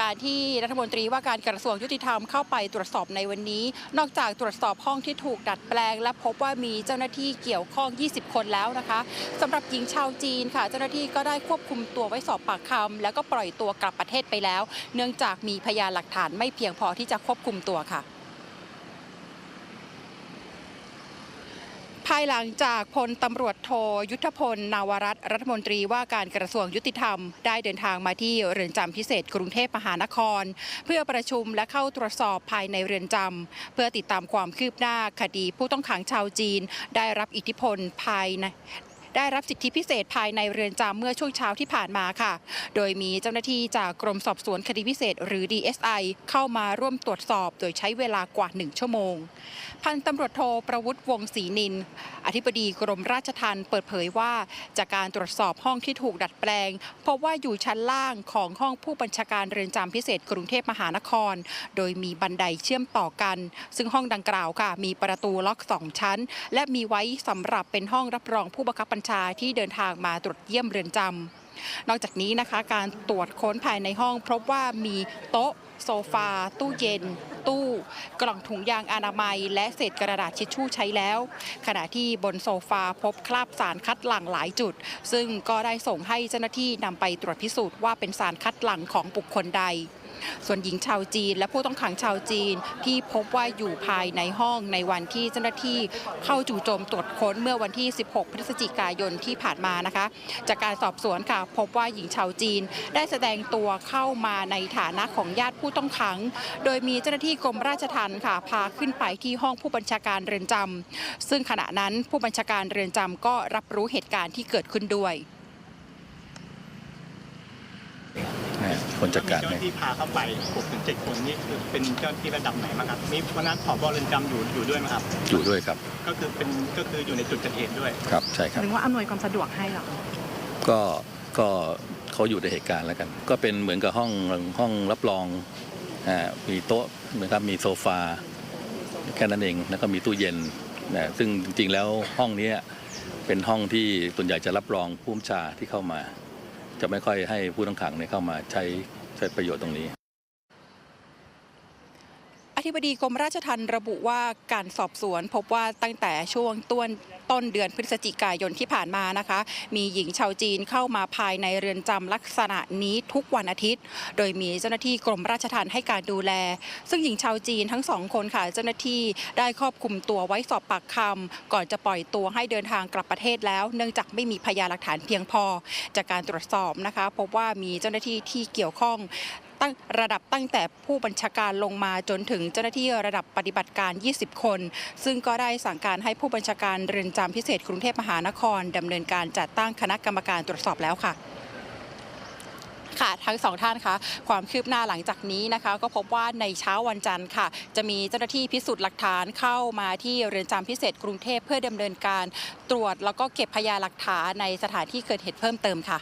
การที่รัฐมนตรีว่าการกระทรวงยุติธรรมเข้าไปตรวจสอบในวันนี้ นอกจากตรวจสอบห้องที่ถูกดัดแปลง และพบว่ามีเจ้าหน้าที่เกี่ยวข้อง 20 คนแล้วนะคะสำหรับหญิงชาวจีนค่ะ เจ้าหน้าที่ก็ได้ควบคุมตัวไว้สอบปากคำแล้วก็ปล่อยตัวกลับประเทศไปแล้ว เนื่องจากมีพยานหลักฐานไม่เพียงพอที่จะควบคุมตัวค่ะ ภายหลังจากพลตำรวจโทยุทธพล นาวรัตน์รัฐมนตรีว่าการกระทรวงยุติธรรม ได้เดินทางมาที่เรือนจำพิเศษกรุงเทพมหานคร เพื่อประชุมและเข้าตรวจสอบภายในเรือนจำเพื่อติดตามความคืบหน้าคดีผู้ต้องขังชาวจีน ได้รับอิทธิพลภายใน ได้รับสิทธิพิเศษภายในเรือนจำเมื่อช่วงเช้าที่ผ่านมาค่ะ โดยมีเจ้าหน้าที่จากกรมสอบสวนคดีพิเศษ หรือ DSI เข้ามาร่วมตรวจสอบ โดยใช้เวลากว่า 1 ชั่วโมง พันตำรวจโทประวุฒิวงศรีนิน อธิบดีกรมราชทัณฑ์เปิดเผยว่า จากการตรวจสอบห้องที่ถูกดัดแปลงพบว่าอยู่ชั้นล่างของห้องผู้บัญชาการเรือนจำพิเศษ กรุงเทพมหานคร โดยมีบันไดเชื่อมต่อกัน ซึ่งห้องดังกล่าวค่ะ มีประตูล็อกสองชั้น และมีไว้สำหรับเป็นห้องรับรองผู้บังคับบัญชาที่เดินทางมาตรวจเยี่ยมเรือนจำนอกจากนี้นะคะการตรวจค้นภายในห้อง พบว่ามีโต๊ะ โซฟา ตู้เย็น ตู้ กล่องถุงยางอนามัย และเศษกระดาษทิชชู่ใช้แล้ว ขณะที่บนโซฟาพบคราบสารคัดหลั่งหลายจุด ซึ่งก็ได้ส่งให้เจ้าหน้าที่นำไปตรวจพิสูจน์ว่าเป็นสารคัดหลั่งของบุคคลใด ส่วนหญิงชาวจีน และผู้ต้องขังชาวจีนที่พบว่าอยู่ภายในห้องในวันที่เจ้าหน้าที่เข้าจู่โจมตรวจค้นเมื่อวันที่ 16 พฤศจิกายนที่ผ่านมานะคะ จากการสอบสวนค่ะพบว่าหญิงชาวจีนได้แสดงตัวเข้ามาในฐานะของญาติผู้ต้องขัง โดยมีเจ้าหน้าที่กรมราชทัณฑ์ค่ะ พาขึ้นไปที่ห้องผู้บัญชาการเรือนจำซึ่งขณะนั้นผู้บัญชาการเรือนจำก็รับรู้เหตุการณ์ที่เกิดขึ้นด้วย นะ คนจัดการเจ้าหให้น้าที่พาเข้าไป6ถึง7คนนี่คือเป็นเจ้าหน้าที่ระดับไหนบ้างครับมีวันนั้นผบเรือนจำอยู่อยู่ด้วยไหมครับ อยู่ด้วยครับ ก็คือเป็นก็คืออยู่ในจุดเกิดเหตุด้วยครับใช่ครับถึงว่าอำนวยความสะดวกให้เหรอคะก็ก็เขาอยู่ในเหตุการณ์แล้วกัน ก็เป็นเหมือนกับห้องห้องรับรองอ่ามีโต๊ะนะครับมีโซฟาแค่นั้นเองแล้วก็มีตู้เย็นนะซึ่งจริงๆแล้วห้องเนี้ยเป็นห้องที่ส่วนใหญ่จะรับรองผู้บัญชาที่เข้ามา จะไม่ค่อยให้ผู้ต้องขังเข้ามาใช้ใช้ประโยชน์ตรงนี้ ธิบดีกรมราชทัณฑ์ระบุว่าการสอบสวน พบว่าตั้งแต่ช่วงต้นต้นเดือนพฤศจิกายนที่ผ่านมานะคะ มีหญิงชาวจีนเข้ามาภายในเรือนจำลักษณะนี้ทุกวันอาทิตย์ โดยมีเจ้าหน้าที่กรมราชทัณฑ์ให้การดูแล ซึ่งหญิงชาวจีนทั้งสองคนค่ะ เจ้าหน้าที่ได้ควบคุมตัวไว้สอบปากคำก่อนจะปล่อยตัวให้เดินทางกลับประเทศแล้ว เนื่องจากไม่มีพยานหลักฐานเพียงพอ จากการตรวจสอบนะคะ พบว่ามีเจ้าหน้าที่ที่เกี่ยวข้อง ตั้งระดับตั้งแต่ผู้บัญชาการลงมาจนถึงเจ้าหน้าที่ระดับปฏิบัติการ 20 คน ซึ่งก็ได้สั่งการให้ผู้บัญชาการเรือนจำพิเศษกรุงเทพมหานครดำเนินการจัดตั้งคณะกรรมการตรวจสอบแล้วค่ะค่ะทั้งสองท่านคะความคืบหน้าหลังจากนี้นะคะ ก็พบว่าในเช้าวันจันทร์ค่ะ จะมีเจ้าหน้าที่พิสูจน์หลักฐานเข้ามาที่เรือนจำพิเศษกรุงเทพเพื่อดำเนินการตรวจแล้วก็เก็บพยานหลักฐานในสถานที่เกิดเหตุเพิ่มเติมค่ะ